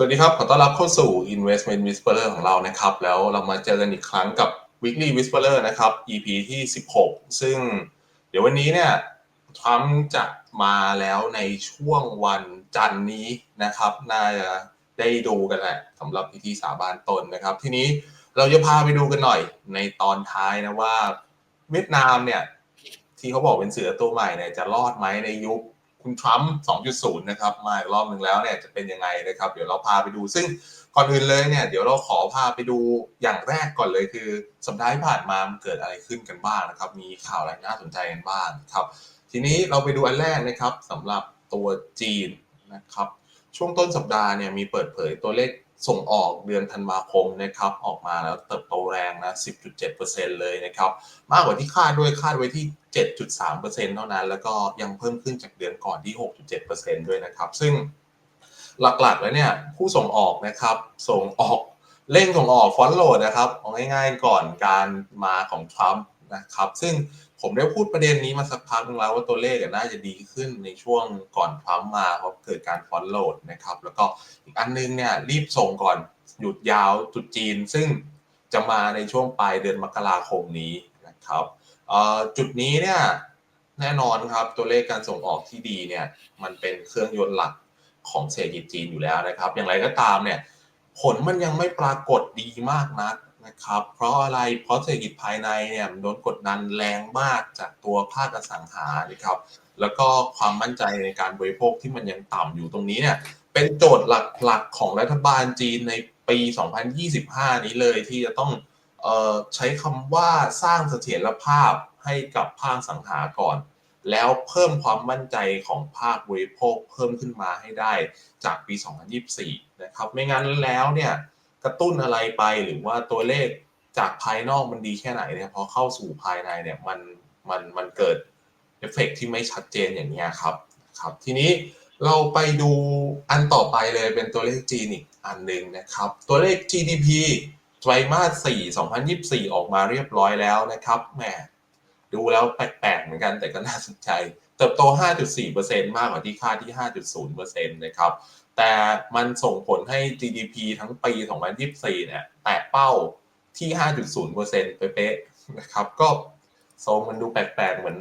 สวัสดีครับ ขอต้อนรับเข้าสู่ Investment Whisperer ของเรานะครับ แล้วเรามาเจอกันอีกครั้งกับ Weekly Whisperer นะครับ EP ที่ 16 ซึ่งเดี๋ยววันนี้เนี่ยทรัมป์จะมาแล้วในช่วงวันจันนี้นะครับ น่าจะได้ดูกันแหละสำหรับพิธีสาบานตนนะครับ ทีนี้เราจะพาไปดูกันหน่อยในตอนท้ายนะว่าเวียดนามเนี่ยที่เขาบอกเป็นเสือตัวใหม่เนี่ยจะรอดไหมในยุค คุณทรัมป์2.0 นะครับ มาอีกรอบหนึ่งแล้วเนี่ยจะเป็นยังไงนะครับ เดี๋ยวเราพาไปดู ซึ่งก่อนอื่นเลยเนี่ยเดี๋ยวเราขอพาไปดูอย่างแรกก่อนเลยคือ สัปดาห์ที่ผ่านมามันเกิดอะไรขึ้นกันบ้างนะครับ มีข่าวอะไรน่าสนใจกันบ้างครับ ทีนี้เราไปดูอันแรกนะครับสำหรับตัวจีนนะครับ ช่วงต้นสัปดาห์เนี่ยมีเปิดเผยตัวเลข ส่งออกเดือนธันวาคมนะครับออกมาแล้วเติบโตแรงนะ 10.7%เลยนะครับมากกว่าที่คาดด้วยคาดไว้ที่ 7.3%เท่านั้น แล้วก็ยังเพิ่มขึ้นจากเดือนก่อนที่ 6.7%ด้วยนะครับ ซึ่งหลักๆแล้วเนี่ยผู้ส่งออกนะครับส่งออกเร่งส่งออกฟอนโหลดนะครับเอาง่ายๆก่อนการมาของทรัมป์นะครับซึ่ง ผมได้พูดประเด็นนี้มาสักพักนึงแล้วว่าตัวเลขน่าจะดีขึ้นในช่วงก่อนทรัมป์มาเพราะเกิดการฟอนโหลดนะครับ แล้วก็อีกอันนึงเนี่ยรีบส่งก่อนหยุดยาวจุดจีน ซึ่งจะมาในช่วงปลายเดือนมกราคมนี้นะครับจุดนี้เนี่ยแน่นอนครับตัวเลขการส่งออกที่ดีเนี่ยมันเป็นเครื่องยนต์หลักของเศรษฐกิจจีนอยู่แล้วนะครับ อย่างไรก็ตามเนี่ยผลมันยังไม่ปรากฏดีมากนัก นะครับ เพราะอะไร เพราะเศรษฐกิจภายในเนี่ยโดนกดดันแรงมากจากตัวภาคอสังหานะครับ แล้วก็ความมั่นใจในการบริโภคที่มันยังต่ำอยู่ตรงนี้เนี่ยเป็นโจทย์หลักๆของรัฐบาลจีนในปี 2025 นี้เลยที่จะต้องออใช้คำว่าสร้างเสถียรภาพให้กับภาคสังหาก่อน แล้วเพิ่มความมั่นใจของภาคบริโภคเพิ่มขึ้นมาให้ได้จากปี 2024 นะครับ ไม่งั้นแล้วเนี่ย ระตุ้นอะไรไปหรือว่าตัวเลขจากภายนอกมันดีแค่ไหนเนี่ยพอเข้าสู่ภายในเนี่ยมันมันมันเกิดเอฟเฟกที่ไม่ชัดเจนอย่างนี้ครับครับ ทีนี้เราไปดูอันต่อไปเลยเป็นตัวเลขจีนอีกอันหนึ่งนะครับ ตัวเลข GDP ไตรมาส 4 2024 ออกมาเรียบร้อยแล้วนะครับแหมดูแล้วแปลกๆเหมือนกันแต่ก็น่าสนใจ เติบโต 5.4%มากกว่าที่คาดที่ 5.0%นะครับ แต่มันส่งผลให้ GDP ทั้งปี 2024 เนี่ย แตะเป้าที่ 5.0%เป๊ะๆนะครับ ก็ทรงมันดูแปลกๆ เหมือน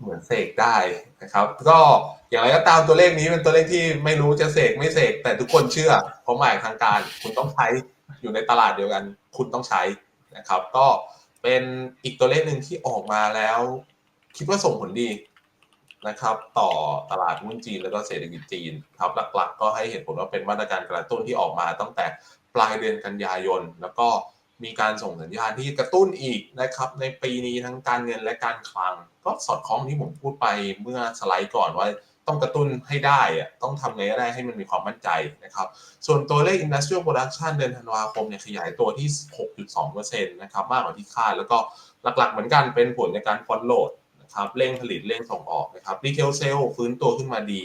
เหมือนเสกได้นะครับ ก็อย่างไรก็ตามตัวเลขนี้เป็นตัวเลขที่ไม่รู้จะเสกไม่เสกแต่ทุกคนเชื่อ เพราะหมายทางการคุณต้องใช้อยู่ในตลาดเดียวกัน คุณต้องใช้นะครับ ก็เป็นอีกตัวเลขหนึ่งที่ออกมาแล้ว คิดว่าส่งผลดี นะครับ ต่อตลาดหุ้นจีนแล้วก็เศรษฐกิจจีนครับหลักๆ ก็ให้เหตุผลว่าเป็นมาตรการกระตุ้นที่ออกมาตั้งแต่ปลายเดือนกันยายน แล้วก็มีการส่งสัญญาณที่กระตุ้นอีกนะครับ ในปีนี้ทั้งการเงินและการคลัง ก็สอดคล้องที่ผมพูดไปเมื่อสไลด์ก่อนว่าต้องกระตุ้นให้ได้อะต้องทำไงก็ได้ให้มันมีความมั่นใจนะครับ ส่วนตัวเลข industrial production เดือนธันวาคมเนี่ยขยายตัวที่ 6.2%นะครับ มากกว่าที่คาด แล้วก็หลักๆเหมือนกันเป็นผลในการฟอนโหลด ครับเร่งผลิตเร่งส่งออกนะครับรีเทลเซลฟื้นตัวขึ้นมาดี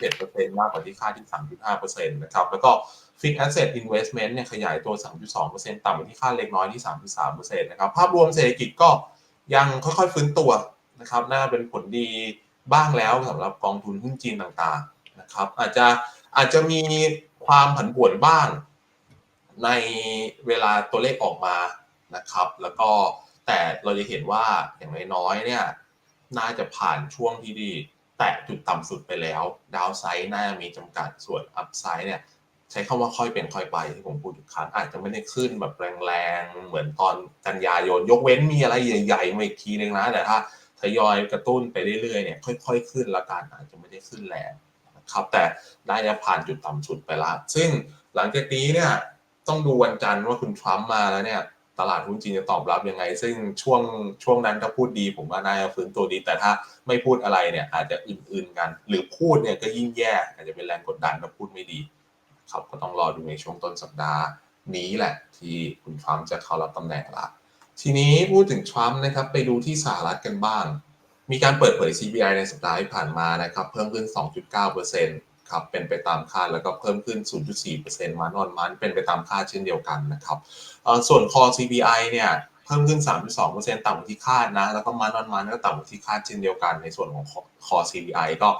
3.7%มากกว่าที่คาดที่ 3.5%นะครับแล้วก็ฟิกแอสเซทอินเวสท์เมนต์เนี่ยขยายตัว 3.2%ต่ำกว่าที่คาดเล็กน้อยที่ 3.3%นะครับภาพรวมเศรษฐกิจก็ยังค่อยๆฟื้นตัวนะครับน่าเป็นผลดีบ้างแล้วสำหรับกองทุนหุ้นจีนต่างๆนะครับอาจจะอาจจะมีความผันผวนบ้างในเวลาตัวเลขออกมานะครับ แล้วก็แต่เราจะเห็นว่าอย่างน้อยๆเนี่ย น่าจะผ่านช่วงที่ดีแตะจุดต่ำสุดไปแล้ว ดาวไซด์น่าจะมีจำกัดส่วนอัพไซด์เนี่ยใช้คำว่าค่อยเป็นค่อยไปที่ผมพูดทุกครั้งอาจจะไม่ได้ขึ้นแบบแรงๆ เหมือนตอนกันยายน ยกเว้นมีอะไรใหญ่ๆมาอีกทีนึงนะ แต่ถ้าทยอยกระตุ้นไปเรื่อยๆเนี่ยค่อย ๆ ขึ้นละกันอาจจะไม่ได้ขึ้นแรงนะครับแต่ได้จะผ่านจุดต่ำสุดไปแล้วซึ่งหลังจากนี้เนี่ยต้องดูวันจันทร์ว่าคุณทรัมป์มาแล้วเนี่ย ตลาดหุ้นจีนจะตอบรับยังไง ซึ่งช่วงช่วงนั้นถ้าพูดดี ผมว่าน่าจะฟื้นตัวดี แต่ถ้าไม่พูดอะไรเนี่ย อาจจะอื่นๆกัน หรือพูดเนี่ยก็ยิ่งแย่อาจจะเป็นแรงกดดันถ้าพูดไม่ดีครับก็ต้องรอดูในช่วงต้นสัปดาห์นี้แหละ ที่คุณทรัมป์จะเข้ารับตำแหน่งละทีนี้พูดถึงทรัมป์นะครับไปดูที่สหรัฐกันบ้าง มีการเปิดเผย CPI ในสัปดาห์ที่ผ่านมานะครับเพิ่มขึ้น 2.9% ครับเป็นไปตามคาดแล้วก็เพิ่มขึ้น 0.4%มานอนมันเป็นไปตามคาดเช่นเดียวกันนะครับส่วนคอ CPI เนี่ยเพิ่มขึ้น 3.2%ต่ำกว่าที่คาดนะแล้วก็มานอนมันก็ต่ำกว่าที่คาดเช่นเดียวกัน ในส่วนของคอ CPI ก็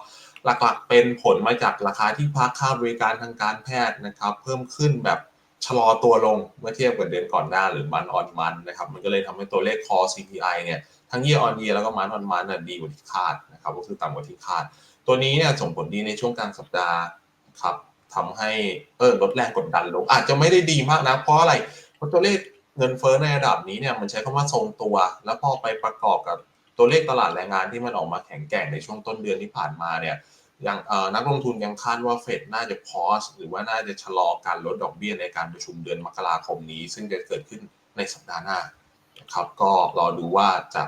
หลักๆ เป็นผลมาจากราคาที่พักค่าบริการทางการแพทย์นะครับเพิ่มขึ้นแบบชะลอตัวลงเมื่อเทียบกับเดือนก่อนหน้าหรือมันออนมันนะครับมันก็เลยทำให้ตัวเลข core CPI เนี่ยทั้ง year on year แล้วก็มันออนมันดีกว่าที่คาดนะครับก็คือต่ำกว่าที่คาด ตัวนี้เนี่ยส่งผลดีในช่วงกลางสัปดาห์ครับทำให้เออลดแรงกดดันลง อาจจะไม่ได้ดีมากนะเพราะอะไรเพราะตัวเลขเงินเฟ้อในระดับนี้เนี่ยมันใช้คำว่าทรงตัว แล้วพอไปประกอบกับตัวเลขตลาดแรงงานที่มันออกมาแข็งแกร่งในช่วงต้นเดือนที่ผ่านมาเนี่ยอยังนักลงทุนยังคาดว่าเฟดน่าจะพอสหรือว่าน่าจะชะลอการลดดอกเบี้ยในการประชุมเดือนมกราคมนี้ ซึ่งจะเกิดขึ้นในสัปดาห์หน้านะครับก็รอดูว่าจะ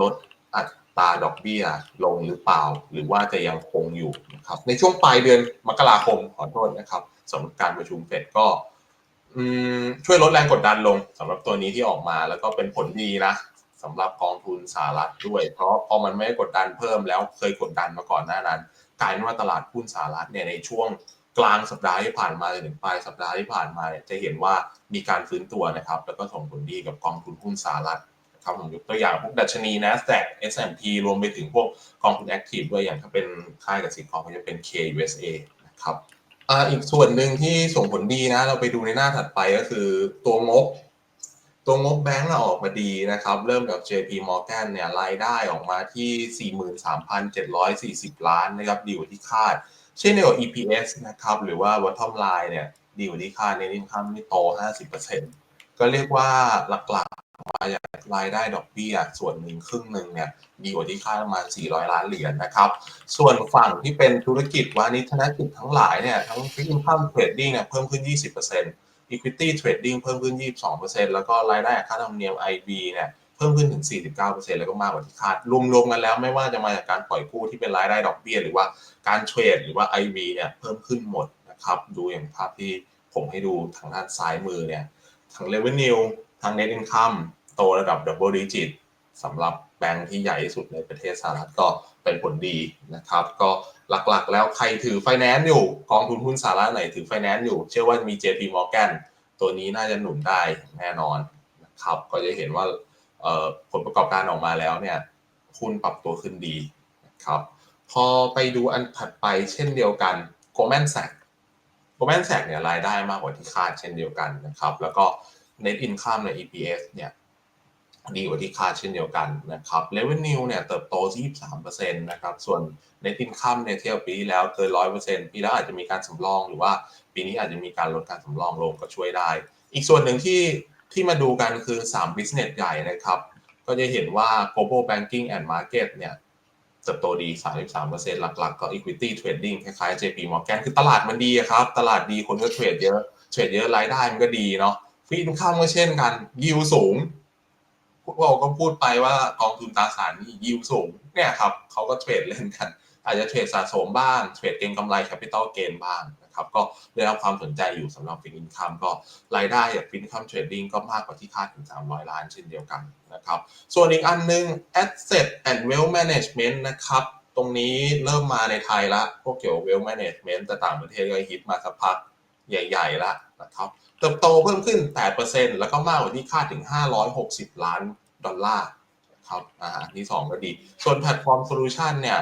ลดอ ตราดอกเบี้ยลงหรือเปล่า หรือว่าจะยังคงอยู่นะครับในช่วงปลายเดือนมกราคมขอโทษนะครับสำหรับการประชุมเฟดก็ช่วยลดแรงกดดันลงสำหรับตัวนี้ที่ออกมาแล้วก็เป็นผลดีนะสำหรับกองทุนสหรัฐด้วย เพราะพอมันไม่กดดันเพิ่มแล้วเคยกดดันมาก่อนหน้านั้นกลายเป็นว่าตลาดหุ้นสหรัฐเนี่ยในช่วงกลางสัปดาห์ที่ผ่านมาจนถึงปลายสัปดาห์ที่ผ่านมาเนี่ยจะเห็นว่ามีการฟื้นตัวนะครับ แล้วก็ส่งผลดีกับกองทุนหุ้นสหรัฐ ครับผมยกตัวอย่างพวกดัชนี NASDAQ S&P รวมไปถึงพวกกองทุนแอคทีฟด้วยอย่างถ้าเป็นค่ายกับสินทองก็จะเป็น KUSA นะครับอีกส่วนหนึ่งที่ส่งผลดีนะ เราไปดูในหน้าถัดไปก็คือตัวงบ ตัวงบแบงก์ออกมาดีนะครับ เริ่มกับ JP Morgan เนี่ยรายได้ออกมาที่ 43,740 ล้านนะครับดีกว่าที่คาด เช่นเดียวกับ EPS นะครับ หรือว่า bottom line เนี่ยดีกว่าที่คาดในนิคัมที่โต 50%ก็เรียกว่าหลักๆ มาจากรายได้ดอกเบี้ยส่วนหนึ่งครึ่งหนึ่งเนี่ยดีกว่าที่คาดประมาณ 400 ล้านเหรียญนะครับ ส่วนฝั่งที่เป็นธุรกิจวานิชธนกิจทั้งหลายเนี่ยทั้ง Fixed Income Trading เนี่ยเพิ่มขึ้น 20% Equity Trading เพิ่มขึ้น 22%แล้วก็รายได้ค่าธรรมเนียม IB เนี่ยเพิ่มขึ้นถึง 49%แล้วก็มากกว่าที่คาด รวมๆกันแล้วไม่ว่าจะมาจากการปล่อยกู้ที่เป็นรายได้ดอกเบี้ยหรือว่าการเทรดหรือว่า IB เนี่ยเพิ่มขึ้นหมดนะครับดูอย่างภาพที่ผมให้ดูทางด้านซ้ายมือเนี่ยทั้ง Revenue ทั้ง Net Income โตระดับ Double Digit สำหรับแบงค์ที่ใหญ่ที่สุดในประเทศสหรัฐก็เป็นผลดีนะครับ ก็หลักๆ แล้วใครถือไฟแนนซ์อยู่ กองทุนหุ้นสหรัฐไหนถือไฟแนนซ์อยู่ เชื่อว่ามี JP Morgan ตัวนี้น่าจะหนุนได้แน่นอนนะครับ ก็จะเห็นว่าผลประกอบการออกมาแล้วเนี่ยหุ้นปรับตัวขึ้นดีนะครับพอไปดูอันถัดไปเช่นเดียวกัน Goldman Sachs Goldman Sachs เนี่ยรายได้มากกว่าที่คาดเช่นเดียวกันนะครับ แล้วก็ Net Income ใน EPS เนี่ย ดีกว่าที่คาดเช่นเดียวกันนะครับ Revenue เนี่ยเติบโต 23%นะครับ ส่วน Net Income เนี่ยเทียบปีที่แล้วเกิน 100%ปีแล้วอาจจะมีการสำรองหรือว่าปีนี้อาจจะมีการลดการสำรองลงก็ช่วยได้ อีกส่วนหนึ่งที่ที่มาดูกันคือ 3 business ใหญ่นะครับ ก็จะเห็นว่า global banking and market เนี่ยเติบโตดี 33%หลักๆ ก็ equity trading คล้ายๆ JP Morgan คือตลาดมันดีครับ ตลาดดีคนก็เทรดเยอะ เทรดเยอะรายได้มันก็ดีเนาะฟีนข้ามก็เช่นกันยิวสูง พวกเราก็พูดไปว่ากองทุนตราสารนี่ยิวสูงเนี่ยครับเขาก็เทรดเล่นกัน อาจจะเทรดสะสมบ้าง เทรดเก็งกำไรแคปิตอลเกนบ้างนะครับก็ได้รับความสนใจอยู่สำหรับฟินอินคัมก็รายได้จากฟินอินคัมเทรดดิ้งก็มากกว่าที่คาดถึง 300 ล้านเช่นเดียวกันนะครับส่วนอีกอันนึง Asset and Wealth Management นะครับตรงนี้เริ่มมาในไทยละ พวกเกี่ยวกับ Wealth Management แต่ต่างประเทศก็ฮิตมาสักพัก ใหญ่ ๆ ละนะครับเติบโตเพิ่มขึ้น 8%แล้วก็มากกว่าที่คาดถึง 560 ล้านดอลลาร์ครับอาหาที่2ก็ดี ส่วนแพลตฟอร์มโซลูชันเนี่ย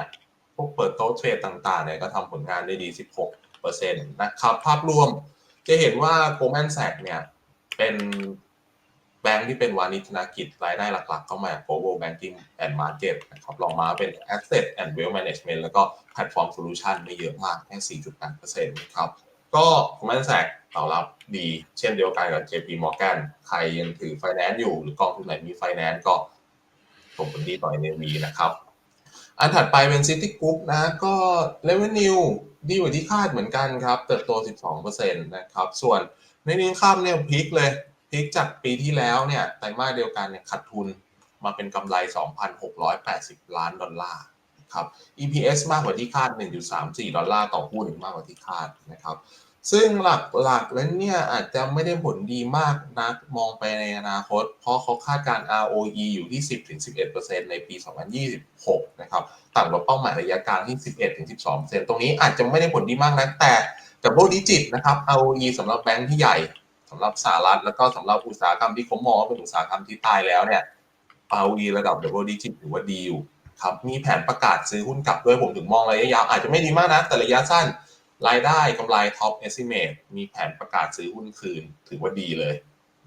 พวกเปิดโต๊ะเทรดต่างๆเนี่ยก็ทำผลงานได้ดี 16%นะครับ ภาพรวมจะเห็นว่า Goldman Sachs เนี่ยเป็นแบงค์ที่เป็นวานิชธนกิจรายได้หลักๆ เข้ามาจาก Global Banking and Market นะครับลองมาเป็น Asset and Wealth Management แล้วก็ Platform Solution ไม่เยอะมาก แค่ 4.8%นะครับ ก็ Goldman Sachs ตอบรับดีเช่นเดียวกันกับ JP Morgan ใครยังถือไฟแนนซ์อยู่ หรือกองทุนไหนมีไฟแนนซ์ก็ส่งผลดีต่อ NAV นะครับ อันถัดไปเป็น City Group นะ ก็ Revenue ดีกว่าที่คาดเหมือนกันครับ เติบโต 12%นะครับ ส่วนในนี้ข้ามเนี่ยพีคเลยพีคจากปีที่แล้วเนี่ยไตรมาสเดียวกันเนี่ยขาดทุนมาเป็นกำไร 2,680 ล้านดอลลาร์ ครับ EPS มากกว่าที่คาด 1.34 ดอลลาร์ต่อหุ้นมากกว่าที่คาดนะครับ ซึ่งหลักๆแล้วเนี่ยอาจจะไม่ได้ผลดีมากนักมองไปในอนาคต เพราะเขาคาดการ ROE อยู่ที่ 10-11%ในปี 2026 นะครับ ต่ำกว่าเป้าหมายระยะกลางที่ 11-12%ตรงนี้อาจจะไม่ได้ผลดีมากนะแต่ดับเบิลดิจิตนะครับ ROE สำหรับแบงค์ที่ใหญ่สำหรับสหรัฐแล้วก็สำหรับอุตสาหกรรมที่เขามองว่าเป็นอุตสาหกรรมที่ตายแล้วเนี่ย ROE ระดับดับเบิลดิจิตถือว่าดีอยู่ ครับมีแผนประกาศซื้อหุ้นกลับด้วยผมถึงมองระยะยาวอาจจะไม่ดีมากนะ แต่ระยะสั้นรายได้กำไรท็อปเอ t ิเมตมีแผนประกาศซื้อหุ้นคืน ถือว่าดีเลย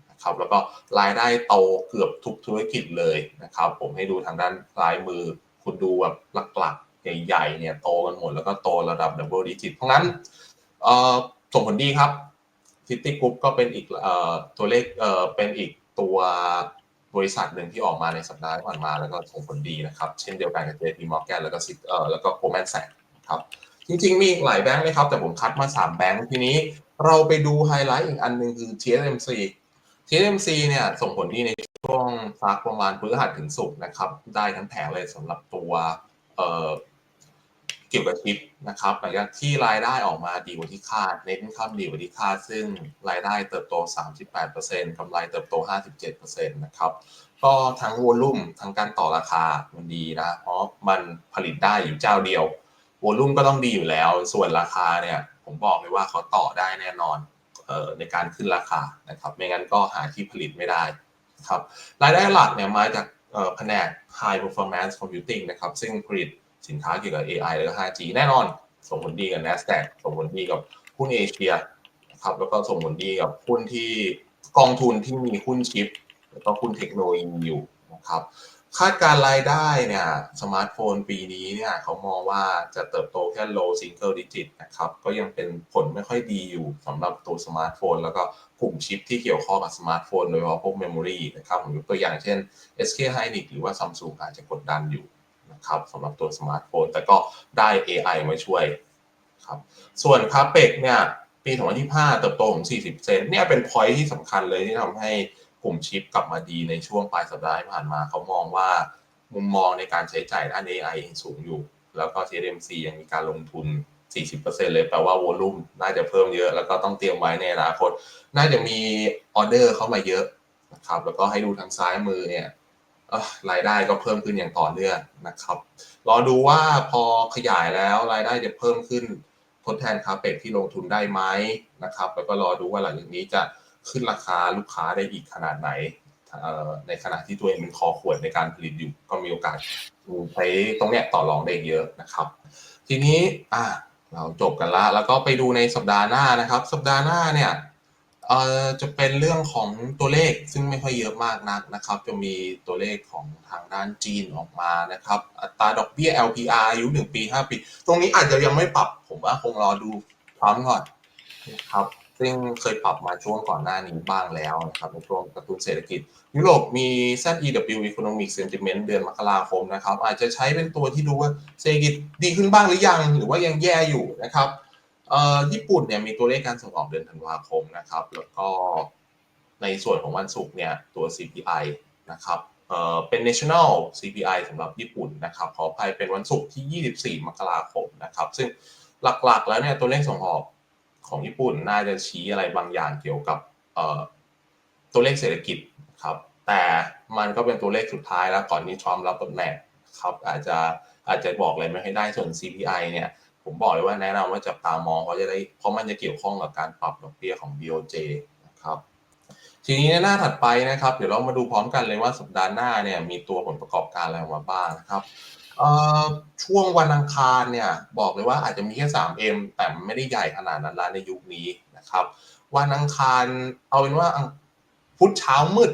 นะครับแล้วก็รายได้โตเกือบทุกธุรกิจเลยนะครับผมให้ดูทางด้านซ้ายมือ คุณดูแบบหลักๆ ใหญ่ๆเนี่ยโตกันหมดแล้วก็โตระดับดับเบิลดิจิตเพราะงั้นส่งผลดีครับซิตี้กรุ๊ปก็เป็นอีกออตัวเลขเเป็นอีกตัว บริษัทหนึ่งที่ออกมาในสัปดาห์ที่ผ่านมาแล้วก็ส่งผลดีนะครับ เช่นเดียวกันกับ JP Morgan แล้วก็ซิเอ่อแล้วก็โคลแมนแซกครับจริงๆ มีอีกหลายแบงค์เลยครับ แต่ผมคัดมา 3 แบงค์ทีนี้เราไปดูไฮไลท์อีกอันหนึ่งคือ TSMC TSMC เนี่ยส่งผลดีในช่วงซักประมาณพฤหัสถึงศุกร์นะครับ ได้ทั้งแผงเลยสำหรับตัวเอ่อ เกี่ยวกับชิปนะครับหลังจากที่รายได้ออกมาดีกว่าที่คาดเน็ตอินคัมดีกว่าที่คาด ซึ่งรายได้เติบโต 38%กำไรเติบโต 57%นะครับก็ทั้งวอลลุ่มทั้งการต่อราคามันดีนะเพราะมันผลิตได้อยู่เจ้าเดียววอลลุ่มก็ต้องดีอยู่แล้ว ส่วนราคาเนี่ยผมบอกเลยว่าเขาต่อได้แน่นอนเอ่อในการขึ้นราคานะครับไม่งั้นก็หาที่ผลิตไม่ได้ครับรายได้หลักเนี่ยมาจากแผนก High Performance Computing นะครับซึ่งผลิต สินค้าเกี่ยวกับ AI แล้วก็ 5G แน่นอน ส่งผลดีกับ NASDAQ ส่งผลดีกับหุ้นเอเชียครับแล้วก็ส่งผลดีกับหุ้นที่กองทุนที่มีหุ้นชิป แล้วก็หุ้นเทคโนโลยีอยู่นะครับคาดการรายได้เนี่ยสมาร์ทโฟนปีนี้เนี่ยเขามองว่าจะเติบโตแค่ low single digit นะครับก็ยังเป็นผลไม่ค่อยดีอยู่สำหรับตัวสมาร์ทโฟน แล้วก็กลุ่มชิปที่เกี่ยวข้องกับสมาร์ทโฟน โดยเฉพาะพวกเมมโมรีนะครับผมยกตัวอย่างเช่น SK Hynix หรือว่า Samsung อาจจะกดดันอยู่ ครับสำหรับตัวสมาร์ทโฟน แต่ก็ได้ AI มาช่วยครับ ส่วนคาเปกเนี่ยปี 2025 เติบโตของ 40%เนี่ยเป็น point ที่สำคัญเลยที่ทำให้กลุ่มชิปกลับมาดีในช่วงปลายสัปดาห์ที่ผ่านมา เขามองว่ามุมมองในการใช้จ่ายด้าน AI ยังสูงอยู่ แล้วก็ TSMC ยังมีการลงทุน 40%เลยแปลว่าวอลลุ่มน่าจะเพิ่มเยอะ แล้วก็ต้องเตรียมไว้ในอนาคต น่าจะมีออเดอร์เข้ามาเยอะนะครับ แล้วก็ให้ดูทางซ้ายมือเนี่ย รายได้ก็เพิ่มขึ้นอย่างต่อเนื่องนะครับ รอดูว่าพอขยายแล้วรายได้จะเพิ่มขึ้นทดแทนคาเปกที่ลงทุนได้ไหมนะครับ แล้วก็รอดูว่าหลังจากนี้จะขึ้นราคาลูกค้าได้อีกขนาดไหน ในขณะที่ตัวเองเป็นคอขวดในการผลิตอยู่ ก็มีโอกาสใช้ตรงเนี้ยต่อรองได้เยอะนะครับ ทีนี้อะเราจบกันละ แล้วก็ไปดูในสัปดาห์หน้านะครับ สัปดาห์หน้าเนี่ย เอ่อจะเป็นเรื่องของตัวเลขซึ่งไม่ค่อยเยอะมากนักนะครับ จะมีตัวเลขของทางด้านจีนออกมานะครับ อัตราดอกเบี้ย LPR อายุ1ปี 5 ปี ตรงนี้อาจจะยังไม่ปรับ ผมว่าคงรอดูพร้อมก่อนนะครับซึ่งเคยปรับมาช่วงก่อนหน้านี้บ้างแล้วนะครับในช่วงกระตุ้นเศรษฐกิจ ยุโรปมี ZEW Economic Sentiment เดือนมกราคมนะครับ อาจจะใช้เป็นตัวที่ดูว่าเศรษฐกิจดีขึ้นบ้างหรือยัง หรือว่ายังแย่อยู่นะครับ เอ่อญี่ปุ่นเนี่ยมีตัวเลขการส่งออกเดือนธันวาคมนะครับ แล้วก็ในส่วนของวันศุกร์เนี่ยตัว CPI นะครับเอ่อเป็น national CPI สำหรับญี่ปุ่นนะครับขออภัยเป็นวันศุกร์ที่ 24 มกราคมนะครับ ซึ่งหลักๆแล้วเนี่ยตัวเลขส่งออกของญี่ปุ่นน่าจะชี้อะไรบางอย่างเกี่ยวกับเอ่อตัวเลขเศรษฐกิจครับ แต่มันก็เป็นตัวเลขสุดท้ายแล้วก่อนที่ทรัมป์รับตำแหน่งครับอาจจะอาจจะบอกอะไรไม่ให้ได้ส่วน CPI เนี่ย ผมบอกเลยว่าแนะนำว่าจับตามองเพราะจะได้เพราะมันจะเกี่ยวข้องกับการปรับดอกเบี้ยของ BOJ นะครับทีนี้ในหน้าถัดไปนะครับ เดี๋ยวเรามาดูพร้อมกันเลยว่าสัปดาห์หน้าเนี่ยมีตัวผลประกอบการอะไรออกมาบ้างนะครับช่วงวันอังคารเนี่ยบอกเลยว่าอาจจะมีแค่ 3M แต่มันไม่ได้ใหญ่ขนาดนั้นละในยุคนี้นะครับ วันอังคารเอาเป็นว่าพุธเช้ามืด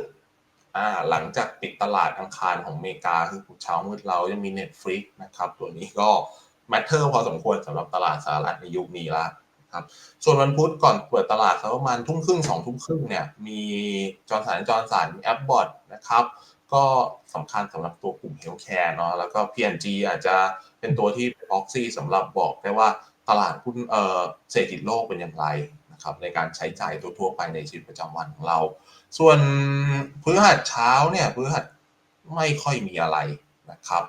หลังจากปิดตลาดอังคารของอเมริกาคือพุธเช้ามืดเราจะมี Netflix นะครับ ตัวนี้ก็ matter พอสมควรสำหรับตลาดสหรัฐในยุคนี้ละครับ ส่วนวันพุธก่อนเปิดตลาดสักประมาณทุ่มครึ่งสองทุ่มครึ่งเนี่ยมีจอร์สันจอร์สันแอปบอทนะครับ ก็สำคัญสำหรับตัวกลุ่มเฮลท์แคร์เนาะแล้วก็ P&G อาจจะเป็นตัวที่เป็น proxy สำหรับบอกได้ว่าตลาดหุ้นเออเศรษฐกิจโลกเป็นอย่างไรนะครับในการใช้จ่ายทั่วๆไปในชีวิตประจำวันของเรา ส่วนพฤหัสเช้าเนี่ยพฤหัสไม่ค่อยมีอะไร นะครับ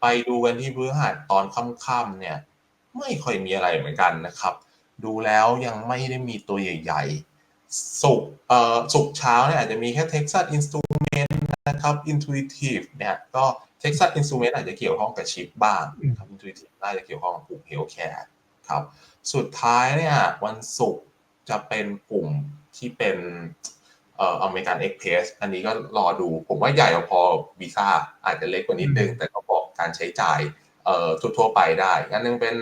ไปดูกันที่พฤหัสตอนค่ำๆเนี่ยไม่ค่อยมีอะไรเหมือนกันนะครับ ดูแล้วยังไม่ได้มีตัวใหญ่ๆ สุกร์เอ่อสุกร์เช้าเนี่ยอาจจะมีแค่ Texas Instrument นะครับ Intuitive เนี่ยก็ Texas Instrument อาจจะเกี่ยวข้องกับชิปบ้างนะครับ Intuitive น่าจะเกี่ยวข้องกับกลุ่ม Healthcare ครับ สุดท้ายเนี่ยวันศุกร์จะเป็นกลุ่มที่เป็น เอ่ออเมริกันเอ็กเพสอันนี้ก็รอดูผมว่าใหญ่พอวีซ่าอาจจะเล็กกว่านิดนึง แต่ก็บอกไกการใช้จ่ายเอ่อทั่วๆไปได้อันนึงเป็น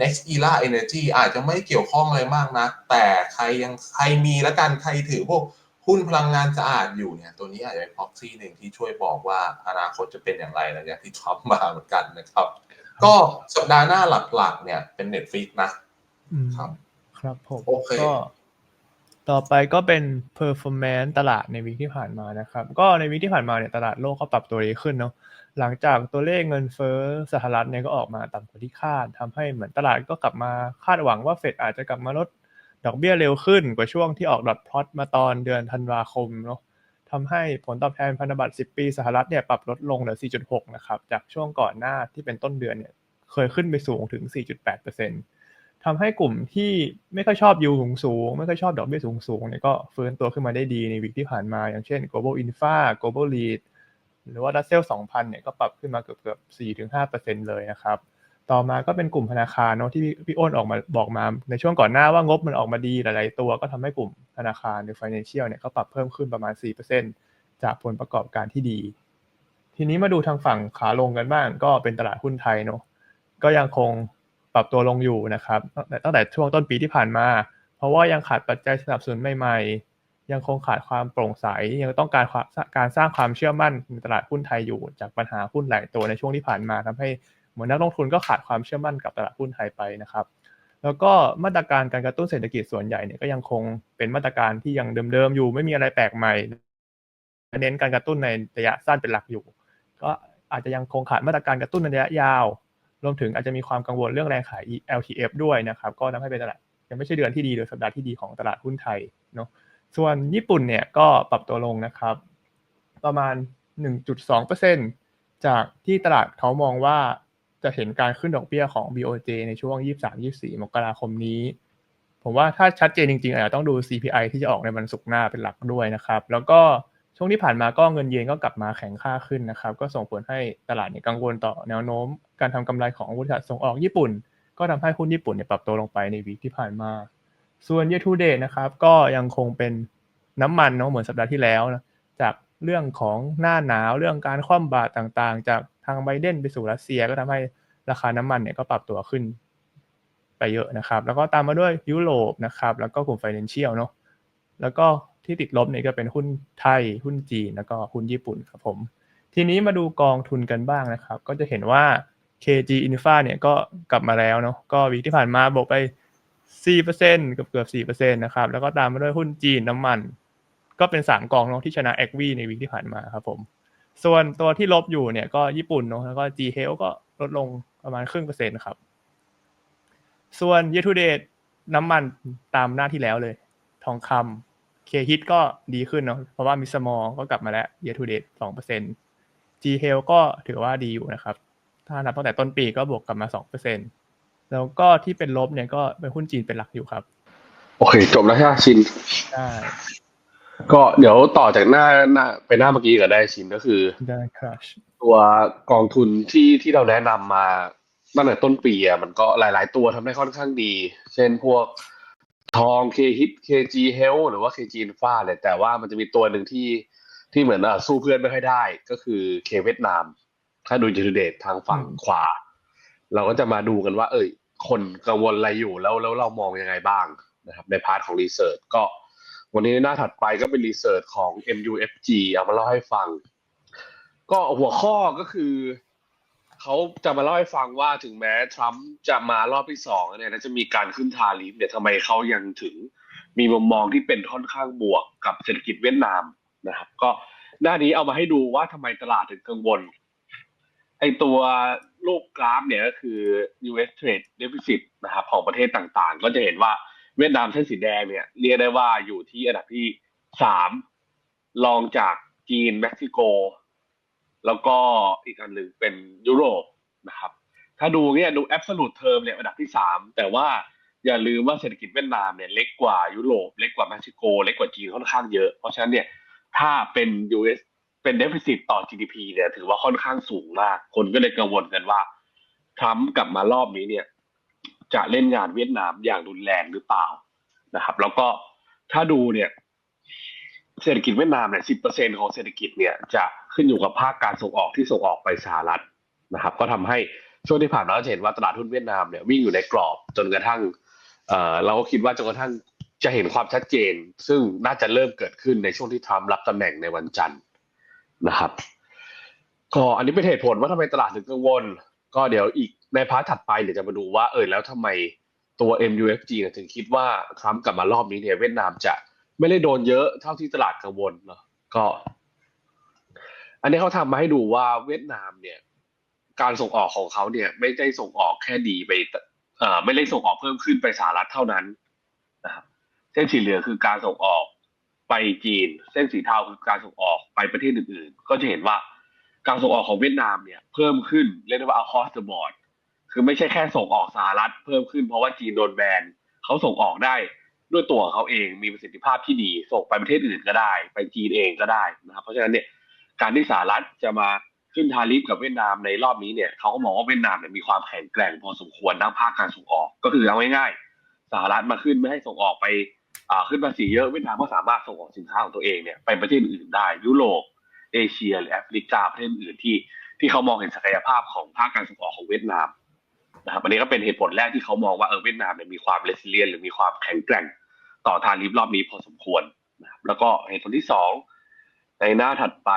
next era energy อาจจะไม่เกี่ยวข้องอะไรมากนะ แต่ใครยังใครมีแล้วกันใครถือพวกหุ้นพลังงานสะอาดอยู่เนี่ย ตัวนี้อาจจะเป็น proxy หนึ่งที่ช่วยบอกว่าอนาคตจะเป็นอย่างไรหลังจากที่ทรัมป์มาเหมือนกันนะครับ ก็สัปดาห์หน้าหลักๆ เนี่ยเป็น Netflix นะอืมครับ ครับผมโอเคก็ ต่อไปก็เป็น performance ตลาดในวีคที่ผ่านมานะครับ ก็ในวีคที่ผ่านมาเนี่ยตลาดโลกก็ปรับตัวดีขึ้นเนาะหลังจากตัวเลขเงินเฟ้อสหรัฐเนี่ยก็ออกมาต่ำกว่าที่คาดทำให้เหมือนตลาดก็กลับมาคาดหวังว่าเฟดอาจจะกลับมาลดดอกเบี้ยเร็วขึ้นกว่าช่วงที่ออกดอทพลอตมาตอนเดือนธันวาคมเนาะทำให้ผลตอบแทนพันธบัตร 10 ปีสหรัฐเนี่ยปรับลดลงเหลือ 4.6 นะครับ จากช่วงก่อนหน้าที่เป็นต้นเดือนเนี่ยเคยขึ้นไปสูงถึง 4.8% ทำให้กลุ่มที่ไม่ค่อยชอบยูสูงสูงไม่ค่อยชอบดอกเบี้ยสูงสูงเนี่ยก็ฟื้นตัวขึ้นมาได้ดีในวิกที่ผ่านมา อย่างเช่น global infra global lead หรือว่า Russell 2000เนี่ยก็ปรับขึ้นมาเกือบเกือบ4-5%เปอร์เซ็นเลยนะครับ ต่อมาก็เป็นกลุ่มธนาคารเนาะที่พี่อ้นออกมาบอกมาในช่วงก่อนหน้าว่างบมันออกมาดีหลายๆตัว ก็ทำให้กลุ่มธนาคารหรือ financial เนี่ยเขาปรับเพิ่มขึ้นประมาณ4%จากผลประกอบการที่ดี ทีนี้มาดูทางฝั่งขาลงกันบ้างก็เป็นตลาดหุ้นไทยเนาะก็ยังคง ปรับตัวลงอยู่นะครับตั้งแต่ช่วงต้นปีที่ผ่านมา เพราะว่ายังขาดปัจจัยสนับสนุนใหม่ๆ ยังคงขาดความโปร่งใส ยังต้องการการสร้างความเชื่อมั่นในตลาดหุ้นไทยอยู่ จากปัญหาหุ้นหลายตัวในช่วงที่ผ่านมาทำให้เหมือนนักลงทุนก็ขาดความเชื่อมั่นกับตลาดหุ้นไทยไปนะครับ แล้วก็มาตรการการกระตุ้นเศรษฐกิจส่วนใหญ่เนี่ยก็ยังคงเป็นมาตรการที่ยังเดิมๆอยู่ไม่มีอะไรแปลกใหม่เน้นการกระตุ้นในระยะสั้นเป็นหลักอยู่ ก็อาจจะยังคงขาดมาตรการกระตุ้นในระยะยาว รวมถึงอาจจะมีความกังวลเรื่องแรงขาย LTF ด้วยนะครับ ก็ทำให้เป็นตลาดยังไม่ใช่เดือนที่ดีหรือสัปดาห์ที่ดีของตลาดหุ้นไทยเนาะส่วนญี่ปุ่นเนี่ยก็ปรับตัวลงนะครับ ประมาณ 1.2%จากที่ตลาดเขามองว่าจะเห็นการขึ้นดอกเบี้ยของ BOJ ในช่วง 23-24 มกราคมนี้ ผมว่าถ้าชัดเจนจริงๆอาจจะต้องดู CPI ที่จะออกในวันศุกร์หน้าเป็นหลักด้วยนะครับ แล้วก็ช่วงที่ผ่านมาก็เงินเยนก็กลับมาแข็งค่าขึ้นนะครับ ก็ส่งผลให้ตลาดเนี่ยกังวลต่อแนวโน้ม การทำกำไรของบริษัทส่งออกญี่ปุ่น ก็ทำให้หุ้นญี่ปุ่นเนี่ยปรับตัวลงไปในวีคที่ผ่านมา ส่วน year to date นะครับก็ยังคงเป็นน้ำมันเนาะเหมือนสัปดาห์ที่แล้วนะจากเรื่องของหน้าหนาวเรื่องการคว่ำบาตรต่างๆ จากทางไบเดนไปสู่รัสเซียก็ทำให้ราคาน้ำมันเนี่ยก็ปรับตัวขึ้นไปเยอะนะครับ แล้วก็ตามมาด้วยยุโรปนะครับ แล้วก็กลุ่ม financial เนาะแล้วก็ที่ติดลบเนี่ยก็เป็นหุ้นไทย หุ้นจีนแล้วก็หุ้นญี่ปุ่นครับผม ทีนี้มาดูกองทุนกันบ้างนะครับ ก็จะเห็นว่า KG Infra เนี่ยก็กลับมาแล้วเนาะก็วีคที่ผ่านมาบวกไป 4%เกือบเกือบ4%นะครับ แล้วก็ตามมาด้วยหุ้นจีนน้ำมัน ก็เป็น 3กองเนาะที่ชนะ a อ v ในวีคที่ผ่านมาครับผม ส่วนตัวที่ลบอยู่เนี่ยก็ญี่ปุ่นเนาะแล้วก็ G Health ก็ลดลงประมาณครึ่งเปอร์เซ็นต์ครับ ส่วน year to date น้ำมันตามหน้าที่แล้วเลย ทองคำ K hit ก็ดีขึ้นเนาะเพราะว่ามิสมอก็กลับมาแล้ว year to date 2% G Health ก็ถือว่าดีอยู่นะครับ ถ้านับตั้งแต่ต้นปีก็บวกกลับมา2%แล้วก็ที่เป็นลบเนี่ยก็เป็นหุ้นจีนเป็นหลักอยู่ครับ โอเค จบแล้วใช่ไหมชินใช่ก็เดี๋ยวต่อจากหน้าหน้าไปหน้าเมื่อกี้ก็ได้ชินก็คือได้ครับตัวกองทุนที่ที่เราแนะนำมาตั้งแต่ต้นปีอะมันก็หลาย ๆ ตัวทำได้ค่อนข้างดี เช่นพวกทอง K hit KG Health หรือว่า KG Infra เลยแต่ว่ามันจะมีตัวหนึ่งที่ที่เหมือนอะสู้เพื่อนไม่ค่อยได้ ก็คือ K เวียดนาม ถ้าดูยูทูเดตทางฝั่งขวา เราก็จะมาดูกันว่า เอ้ย คนกังวลอะไรอยู่แล้วแล้วเรามองยังไงบ้างนะครับ ในพาร์ทของรีเสิร์ชก็ วันนี้หน้าถัดไปก็เป็นรีเสิร์ชของ MUFG เอามาเล่าให้ฟัง ก็หัวข้อก็คือเขาจะมาเล่าให้ฟังว่าถึงแม้ทรัมป์จะมารอบที่สองเนี่ยและจะมีการขึ้นทาริฟเนี่ยทำไมเขายังถึงมีมุมมองที่เป็นค่อนข้างบวกกับเศรษฐกิจเวียดนามนะครับ ก็หน้านี้เอามาให้ดูว่าทำไมตลาดถึงกังวล ไอตัวรูปกราฟเนี่ยก็คือ US trade deficit นะครับของประเทศต่างๆ ก็จะเห็นว่าเวียดนามเส้นสีแดงเนี่ยเรียกได้ว่าอยู่ที่อันดับที่สามรองจากจีนเม็กซิโก แล้วก็อีกอันหนึ่งเป็นยุโรปนะครับ ถ้าดูเนี่ยดู absolute term เนี่ยอันดับที่สามแต่ว่าอย่าลืมว่าเศรษฐกิจเวียดนามเนี่ยเล็กกว่ายุโรปเล็กกว่าเม็กซิโก เล็กกว่าจีนค่อนข้างเยอะ เพราะฉะนั้นเนี่ยถ้าเป็น US เป็น deficit ต่อ GDP เนี่ยถือว่าค่อนข้างสูงมาก คนก็เลยกังวลกันว่าทรัมป์กลับมารอบนี้เนี่ย จะเล่นงานเวียดนามอย่างรุนแรงหรือเปล่านะครับ แล้วก็ถ้าดูเนี่ยเศรษฐกิจเวียดนามเนี่ยสิบเปอร์เซ็นของเศรษฐกิจเนี่ยจะขึ้นอยู่กับภาคการส่งออกที่ส่งออกไปสหรัฐนะครับ ก็ทำให้ช่วงที่ผ่านมาเราจะเห็นว่าตลาดหุ้นเวียดนามเนี่ยวิ่งอยู่ในกรอบจนกระทั่งเอ่อเราก็คิดว่าจนกระทั่งจะเห็นความชัดเจน ซึ่งน่าจะเริ่มเกิดขึ้นในช่วงที่ทรัมป์รับตำแหน่งในวันจันทร์ นะครับ ก็อันนี้เป็นเหตุผลว่าทำไมตลาดถึงกังวล ก็เดี๋ยวอีกในพาร์ทถัดไปเดี๋ยวจะมาดูว่าเออแล้วทำไมตัว MUFG เนี่ยถึงคิดว่าทรัมป์กลับมารอบนี้เนี่ยเวียดนามจะไม่ได้โดนเยอะเท่าที่ตลาดกังวลเนาะก็ อันนี้เขาทำมาให้ดูว่าเวียดนามเนี่ย การส่งออกของเขาเนี่ย ไม่ได้ส่งออกแค่ดีไปเอ่อไม่ได้ส่งออกเพิ่มขึ้นไปสหรัฐเท่านั้นนะครับเส้นสีเหลืองคือการส่งออก ไปจีน เส้นสีเทาคือการส่งออกไปประเทศอื่นๆ ก็จะเห็นว่าการส่งออกของเวียดนามเนี่ยเพิ่มขึ้นเรียกได้ว่า across the board คือไม่ใช่แค่ส่งออกสหรัฐเพิ่มขึ้นเพราะว่าจีนโดนแบนเขาส่งออกได้ด้วยตัวเขาเองมีประสิทธิภาพที่ดีส่งไปประเทศอื่นก็ได้ ไปจีนเองก็ได้นะครับเพราะฉะนั้นเนี่ยการที่สหรัฐจะมาขึ้นทาริฟกับเวียดนามในรอบนี้เนี่ยเขาก็มองว่าเวียดนามเนี่ยมีความแข็งแกร่งพอสมควรด้านภาคการส่งออก ก็คือเอาง่ายๆสหรัฐมาขึ้นไม่ให้ส่งออกไป ขึ้นภาษีเยอะเวียดนามก็สามารถส่งออกสินค้าของตัวเองเนี่ยไปประเทศอื่นได้ยุโรปเอเชียหรือแอฟริกาประเทศอื่นที่ที่เขามองเห็นศักยภาพของภาคการส่งออกของเวียดนามนะครับอันนี้ก็เป็นเหตุผลแรกที่เขามองว่าเออเวียดนามเนี่ยมีความเลสเลียนหรือมีความแข็งแกร่งต่อทาริฟรอบนี้พอสมควรนะครับแล้วก็เหตุผลที่สองในหน้าถัดไป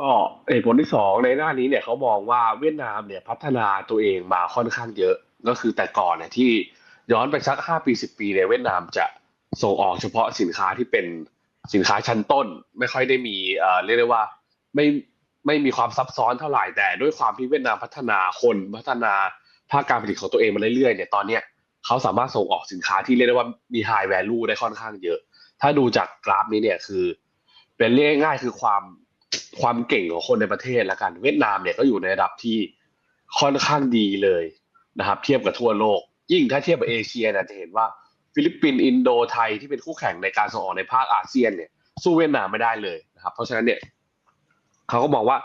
ก็เหตุผลที่สองในหน้านี้เนี่ยเขามองว่าเวียดนามเนี่ยพัฒนาตัวเองมาค่อนข้างเยอะก็คือแต่ก่อนเนี่ยที่ย้อนไปสักห้าปีสิบปีเนี่ยเวียดนามจะ ส่งออกเฉพาะสินค้าที่เป็นสินค้าชั้นต้น ไม่ค่อยได้มีเอ่อเรียกได้ว่าไม่ไม่มีความซับซ้อนเท่าไหร่แต่ด้วยความที่เวียดนามพัฒนาคนพัฒนาภาคการผลิตของตัวเองมาเรื่อยๆเนี่ยตอนเนี้ยเขาสามารถส่งออกสินค้าที่เรียกได้ว่ามี high value ได้ค่อนข้างเยอะ ถ้าดูจากกราฟนี้เนี่ยคือ เป็นเรียกง่ายคือความความเก่งของคนในประเทศละกัน เวียดนามเนี่ยก็อยู่ในระดับที่ค่อนข้างดีเลยนะครับ เทียบกับทั่วโลก ยิ่งถ้าเทียบกับเอเชียเนี่ยจะเห็นว่า ฟิลิปปินส์อินโดไทยที่เป็นคู่แข่งในการส่งออกในภาคอาเซียนเนี่ยสู้เวียดนามไม่ได้เลยนะครับ เพราะฉะนั้นเนี่ยเขาก็บอกว่า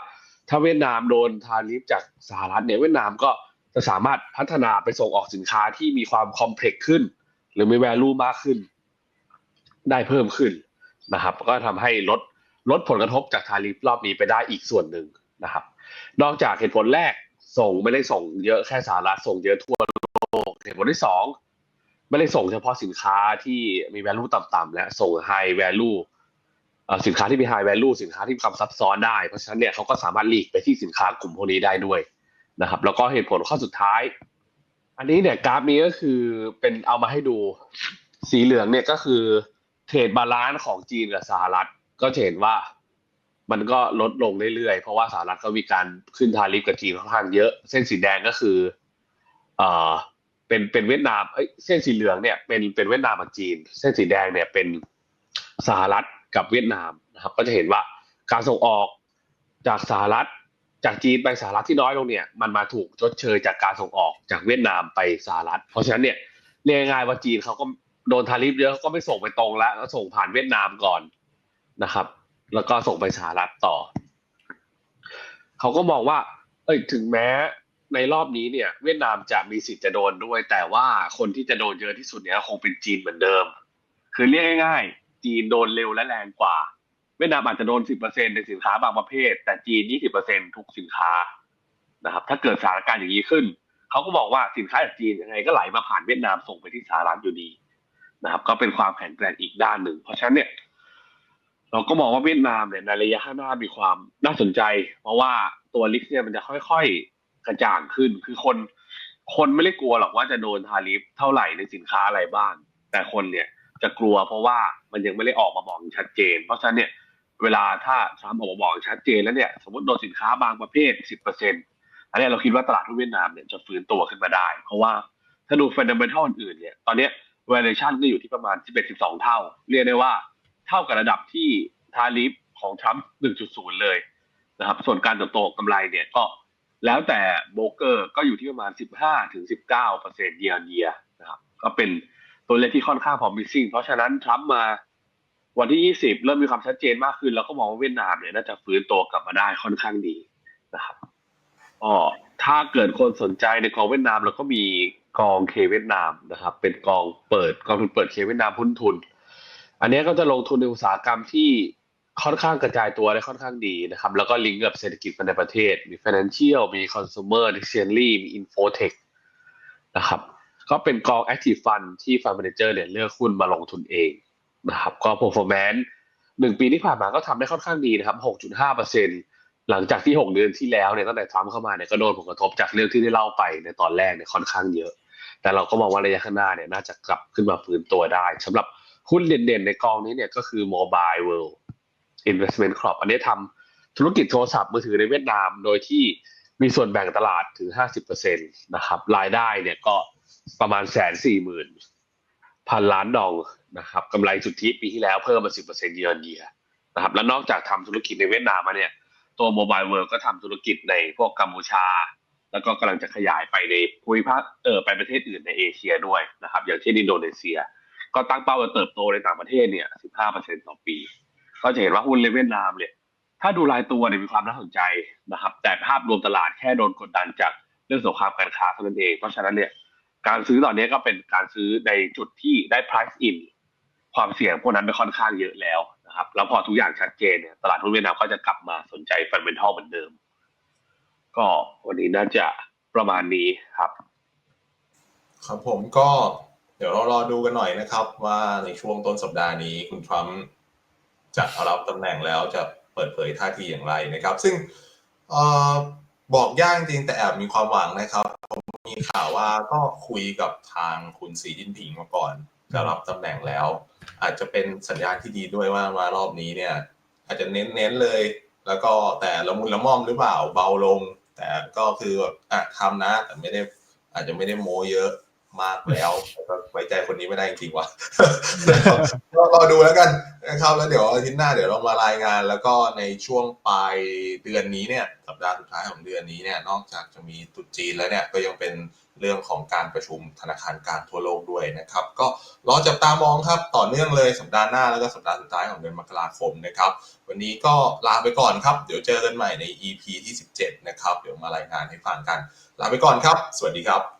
ถ้าเวียดนามโดนทาริฟจากสหรัฐเนี่ยเวียดนามก็จะสามารถพัฒนาไปส่งออกสินค้าที่มีความคอมเพล็กซ์ขึ้น หรือมี value มากขึ้น ได้เพิ่มขึ้นนะครับ ก็ทำให้ลดลดผลกระทบจากทาริฟรอบนี้ไปได้อีกส่วนหนึ่งนะครับ นอกจากเหตุผลแรกส่งไม่ได้ส่งเยอะแค่สหรัฐส่งเยอะทั่วโลกเหตุผลที่สอง ไม่ได้ส่งเฉพาะสินค้าที่มี value ต่ำๆและส่ง high value สินค้าที่มี high value สินค้าที่มีความซับซ้อนได้ เพราะฉะนั้นเนี่ยเขาก็สามารถหลีกไปที่สินค้ากลุ่มพวกนี้ได้ด้วยนะครับ แล้วก็เหตุผลข้อสุดท้าย อันนี้เนี่ยกราฟนี้ก็คือเป็นเอามาให้ดูสีเหลืองเนี่ยก็คือเทรดบาลานซ์ของจีนกับสหรัฐ ก็เห็นว่ามันก็ลดลงเรื่อยๆ เพราะว่าสหรัฐก็มีการขึ้นทาริฟกับจีนค่อนข้างเยอะ เส้นสีแดงก็คือ เป็นเป็นเวียดนามเอ้ยเส้นสีเหลืองเนี่ยเป็นเป็นเวียดนามกับจีน เส้นสีแดงเนี่ยเป็นสหรัฐกับเวียดนามนะครับ ก็จะเห็นว่าการส่งออกจากสหรัฐจากจีนไปสหรัฐที่น้อยลงเนี่ยมันมาถูกชดเชยจากการส่งออกจากเวียดนามไปสหรัฐ เพราะฉะนั้นเนี่ยเรียกง่ายๆว่าจีนเขาก็โดนทาริฟเยอะเขาก็ไม่ส่งไปตรงแล้วก็ส่งผ่านเวียดนามก่อนนะครับ แล้วก็ส่งไปสหรัฐต่อ เขาก็มองว่า เอ้ยถึงแม้ ในรอบนี้เนี่ยเวียดนามจะมีสิทธิ์จะโดนด้วย แต่ว่าคนที่จะโดนเยอะที่สุดเนี่ยคงเป็นจีนเหมือนเดิม คือเรียกง่ายๆ จีนโดนเร็วและแรงกว่า เวียดนามอาจจะโดน 10%ในสินค้าบางประเภท แต่จีน 20%ทุกสินค้านะครับ ถ้าเกิดสถานการณ์อย่างนี้ขึ้น เขาก็บอกว่าสินค้าจากจีนยังไงก็ไหลมาผ่านเวียดนามส่งไปที่สหรัฐอยู่ดีนะครับ ก็เป็นความแข็งแกร่งอีกด้านหนึ่ง เพราะฉะนั้นเนี่ยเราก็มองว่าเวียดนามเนี่ยในระยะข้างหน้ามีความน่าสนใจ เพราะว่าตัวลิสต์เนี่ยมันจะค่อยๆ กระจ่างขึ้น คือคน คนไม่ได้กลัวหรอกว่าจะโดนทาริฟเท่าไหร่ในสินค้าอะไรบ้าง แต่คนเนี่ยจะกลัวเพราะว่ามันยังไม่ได้ออกมาบอกอย่างชัดเจน เพราะฉะนั้นเนี่ยเวลาถ้าทรัมป์ออกมาบอกอย่างชัดเจนแล้วเนี่ยสมมติโดนสินค้าบางประเภท 10%อันเนี้เราคิดว่าตลาดหุ้นเวียดนามเนี่ยจะฟื้นตัวขึ้นมาได้ เพราะว่าถ้าดู fundamental อื่นเนี่ยตอนนี้ valuation ก็อยู่ที่ประมาณ 11-12 เท่า เรียกได้ว่าเท่ากับระดับที่ทาริฟของทรัมป์1.0 เลยนะครับ ส่วนการเติบโตกำไรเนี่ยก็ แล้วแต่โบรกเกอร์ก็อยู่ที่ประมาณ 15-19% year on year นะครับก็เป็นตัวเลขที่ค่อนข้าง promising เพราะฉะนั้นทรัมป์มาวันที่ 20 เริ่มมีความชัดเจนมากขึ้น แล้วก็มองว่าเวียดนามเนี่ยน่าจะฟื้นตัวกลับมาได้ค่อนข้างดีนะครับอ๋อถ้าเกิดคนสนใจในกองเวียดนามเราก็มีกองเคเวียดนามนะครับ เป็นกองเปิดกองทุนเปิดเคเวียดนามหุ้นทุน อันนี้ก็จะลงทุนในอุตสาหกรรมที่ ค่อนข้างกระจายตัวได้ค่อนข้างดีนะครับ แล้วก็ลิงก์กับเศรษฐกิจภายในประเทศ มี financial มี consumer dictionary มี infotech นะครับ ก็เป็นกอง active fund ที่ fund manager เนี่ยเลือกหุ้นมาลงทุนเองนะครับ ก็ performance หนึ่งปีที่ผ่านมาก็ทำได้ค่อนข้างดีนะครับ 6.5เปอร์เซ็นหลังจากที่ 6 เดือนที่แล้วเนี่ยตั้งแต่ทรัมป์เข้ามาเนี่ยก็โดนผลกระทบจากเรื่องที่ได้เล่าไปในตอนแรกเนี่ยค่อนข้างเยอะ แต่เราก็มองว่าระยะข้างหน้าเนี่ยน่าจะกลับขึ้นมาฟื้นตัวได้สำหรับหุ้นเด่นๆในกองนี้เนี่ยก็คือ Mobile World Investment Corp อันนี้ทำธุรกิจโทรศัพท์มือถือในเวียดนาม โดยที่มีส่วนแบ่งตลาดถึง 50%นะครับ รายได้เนี่ยก็ประมาณแสนสี่หมื่นพันล้านดองนะครับกำไรสุทธิปีที่แล้วเพิ่มมา 10%เยือนเยียนะครับ แล้วนอกจากทำธุรกิจในเวียดนามมาเนี่ย ตัว Mobile World ก็ทำธุรกิจในพวกกัมพูชา แล้วก็กำลังจะขยายไปในภูมิภาคเออไปประเทศอื่นในเอเชียด้วยนะครับ อย่างเช่นอินโดนีเซีย ก็ตั้งเป้าจะเติบโตในต่างประเทศเนี่ย 15%ต่อปี ก็จะเห็นว่าหุ้นในเวียดนามเนี่ยถ้าดูรายตัวเนี่ยมีความน่าสนใจนะครับ แต่ภาพรวมตลาดแค่โดนกดดันจากเรื่องสงครามการค้าเท่านั้นเอง เพราะฉะนั้นเนี่ยการซื้อตอนนี้ก็เป็นการซื้อในจุดที่ได้ price in ความเสี่ยงพวกนั้นไปค่อนข้างเยอะแล้วนะครับ แล้วพอทุกอย่างชัดเจนเนี่ยตลาดหุ้นเวียดนามก็จะกลับมาสนใจฟันเ m นทัลเหมือนเดิม ก็วันนี้น่าจะประมาณนี้ครับ ครับผมก็เดี๋ยวเรารอดูกันหน่อยนะครับ ว่าในช่วงต้นสัปดาห์นี้คุณทรัมป์ จะรับตำแหน่งแล้วจะเปิดเผยท่าทีอย่างไรนะครับ ซึ่งออบอกยากจริงแต่แอบมีความหวังนะครับผมมีข่าวว่าก็คุยกับทางคุณสีจินผิงมาก่อน จะรับตำแหน่งแล้ว อาจจะเป็นสัญญาณที่ดีด้วยว่ามารอบนี้เนี่ย อาจจะเน้นๆเลย แล้วก็แต่ละมุนละม่อมหรือเปล่าเบาลง แต่ก็คือแบบอะทำนะ แต่ไม่ได้อาจจะไม่ได้โมเยอะ มากแล้วไว้ใจคนนี้ไม่ได้จริงๆว่ะก็รอดูแล้วกันนะครับแล้วเดี๋ยวอาทิตย์หน้าเดี๋ยวเรามารายงาน แล้วก็ในช่วงปลายเดือนนี้เนี่ยสัปดาห์สุดท้ายของเดือนนี้เนี่ยนอกจากจะมีตุจีนแล้วเนี่ยก็ยังเป็นเรื่องของการประชุมธนาคารกลางทั่วโลกด้วยนะครับ ก็รอจับตามองครับต่อเนื่องเลยสัปดาห์หน้าแล้วก็สัปดาห์สุดท้ายของเดือนมกราคมนะครับ วันนี้ก็ลาไปก่อนครับ เดี๋ยวเจอกันใหม่ใน EP ที่ 17 นะครับ เดี๋ยวมารายงานให้ฟังกัน ลาไปก่อนครับ สวัสดีครับ